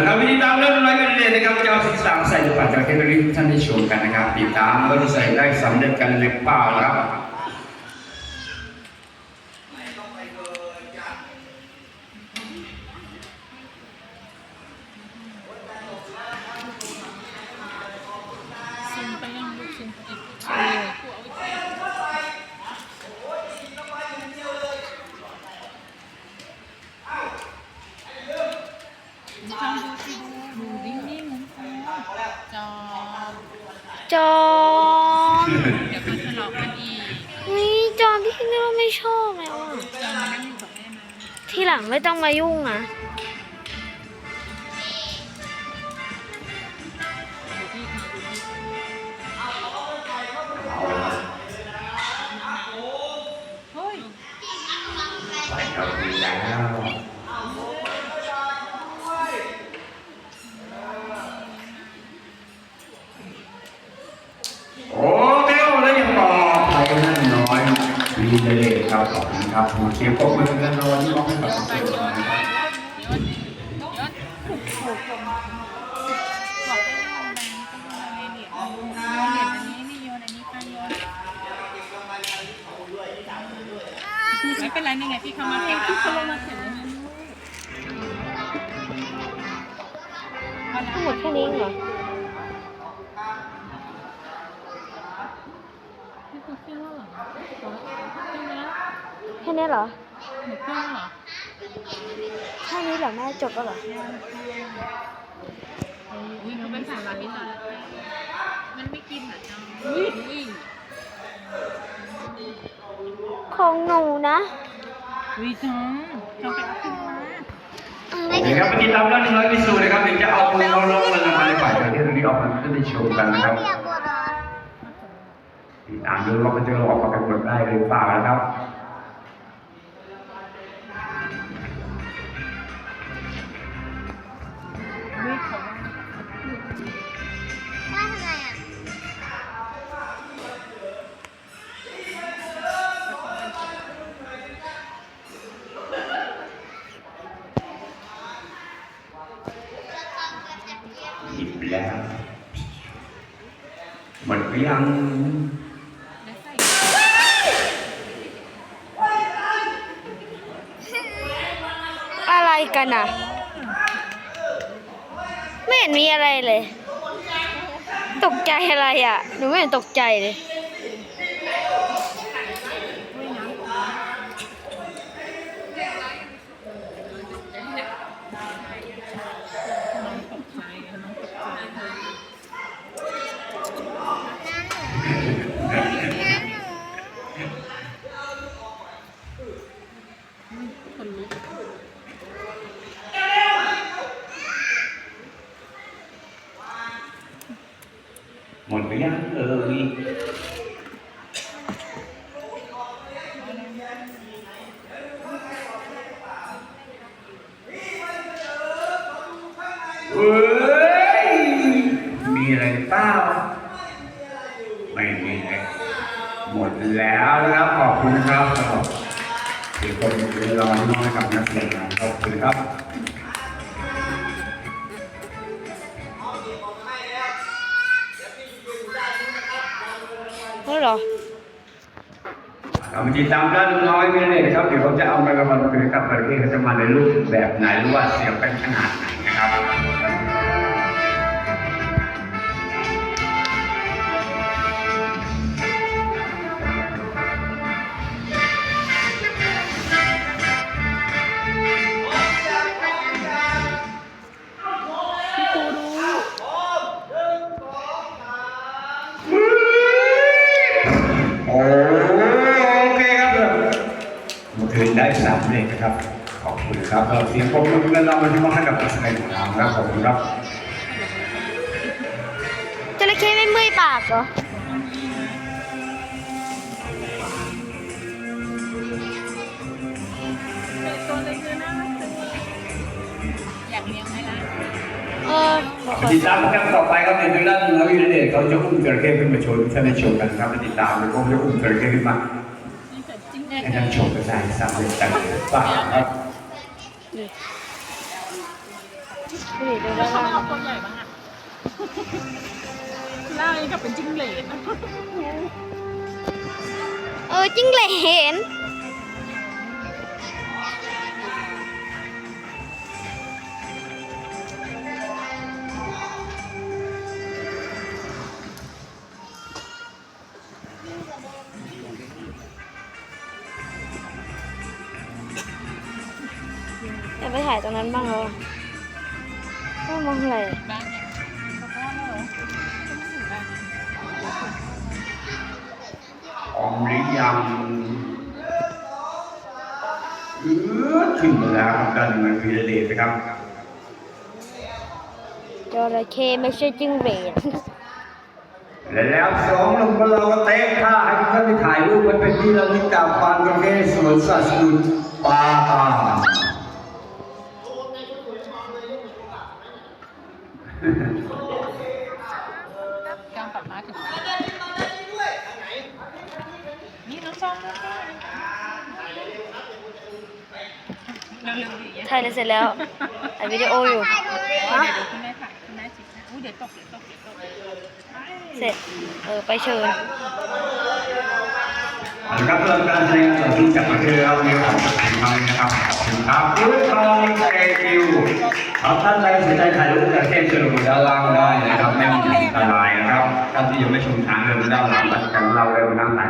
นะครับวิธีตามเรื่องน้อยกันเลยนะครับจะเอาสิสามใส่ในปากจระเทคโนโลยีท่านได้ชมกันนะครับติดตามว่าจะใส่ได้สำเร็จกันหรือเปล่านะครับ ซิมไปยังลูกซิมอีกเออทำดูสิดูดิ้งดิ้งเหมือนกันจอม จอม เดี๋ยวมันทะเลาะกันอีกนี่จอมพี่เราไม่ชอบแล้วอะจอมมานั่งอยู่กับแม่นะ ที่หลังไม่ต้องมายุ่งนะ เลยครับขอบคุณครับผมเชียร์ปรบมือกันรอที่มอบให้กับทุกคนนะครับยศบอกให้โยนแบงก็อะไรเดียญโยนเดียญอันนี้นี่โยนอันนี้ไปโยนไม่เป็นไรนี่ไงพี่เขามาเก็บพี่เขาลงมาเสร็จแล้วนะพอแล้วทั้งหมดแค่นี้เหรอ พี่คุณเครื่องแล้วเหรอเครื่องแล้ว แค่นี้เหรอหนูเครื่องแล้วเหรอแค่นี้เหรอแม่จบแล้วเหรออุ้ยเขาเป็นสายร้านนี้เลยมันไม่กินเหรอจ๊ะอุ้ยอุ้ยของหนูนะอุ้ยจ๊ะจองไปเอาขึ้นมาอืมโอไม่เคครับวันนี้ตามเรื่องหนึ่งร้อยพิสูจน์นะครับเดี๋ยวจะเอามือเอาลงมันมาในฝ่ายจระเข้ตัวนี้ออกมาจะได้ชมกันนะครับติดตามดูว่ามันจะออกมากันหมดได้หรือเปล่านะครับ หยิบแล้วหมดหรือยังอะไรกันอะ ไม่เห็นมีอะไรเลย ตกใจอะไรอะ หนูไม่เห็นตกใจเลยน้ำน้องตกใจน้องตกใจคนลุก หมดหรือยังเอ่ยเฮ้ย มีอะไรเปล่าไม่มีเลยหมดแล้วนะครับ ขอบคุณครับสำหรับเดี๋ยวคนรอที่น้อยกับนักเรียนขอบคุณครับ เหรอเอาไปติดตามด้านน้อยไม่ได้เลยครับเดี๋ยวเขาจะเอาไปกำลังคุยกับประเทศเขาจะมาในรูปแบบไหนหรือว่าเสียงเป็นขนาดไหนนะครับ มื่อคืนได้สามเลขนะครับ ขอบคุณครับเราเสียงปรบมือกันเรามาที่มอบให้กับนักแสดงของเราครับขอบคุณครับจระเข้ไม่เมื่อยปากเหรอเป็นตัวเล็กเลยนะอยากเลี้ยงไหมล่ะเออขอขอติดตามกันต่อไปครับในทางด้านน้อยวิเดชเขาจะอุ้มจระเข้ขึ้นมาโชว์ให้ท่านได้ชมกันครับไปติดตามเลยเขาจะอุ้มจระเข้ขึ้นมานี่เกิดจริง แน่ให้ท่านชมกันได้สำเร็จกันหรือเปล่าครับนี่ดูดิดูแล้ด้าวนเขาล่าไม่เอางตัวใหญ่บ้างอะล่างนี้กับเป็นจิ้งเหลนนะเออจิ้งเหลน ไปถ่ายตรงนั้นบ้างเหรอว่ามองอะไรบ้างเนี่ยเขาก็ว่าเหรอก็ไม่ถึงบ้างพร้อมหรือยังเออถึงแล้วครับการเมืองวีระเดชนะครับจระเข้ไม่ใช่จิ้งเหลนและแล้วสองหนุ่มของเราก็เตะท่าให้ทุกท่านได้ถ่ายรูปไว้เป็นที่ระลึกจากฟาร์มกระเข้สวนสัตว์สนุนปาตา การปรับมาถึงบ้านนี่น้องซองน้องซองเร็วๆดิถ่ายเลยเสร็จแล้วถ่ายวิดีโออยู่เดี๋ยวดูคุณแม่ถ่ายคุณแม่จิบนะอุ้ยเดี๋ยวตกเดี๋ยวตกเดี๋ยวตกเสร็จ เออ ไปเชิญนะครับเริ่มการแสดงต่อที่จากประเทศเราในของส ถานทางนะครับขอบคุณครับด้วยทองเอคิวครับท่านใดสนใจถ่ายรูปจากเทพเชิญลงด้านล่างได้นะครับไม่มีอันตรายนะครับท่านที่ยังไม่ชมทางเดินด้านหลังกันเราเร็วนั่งถ่าย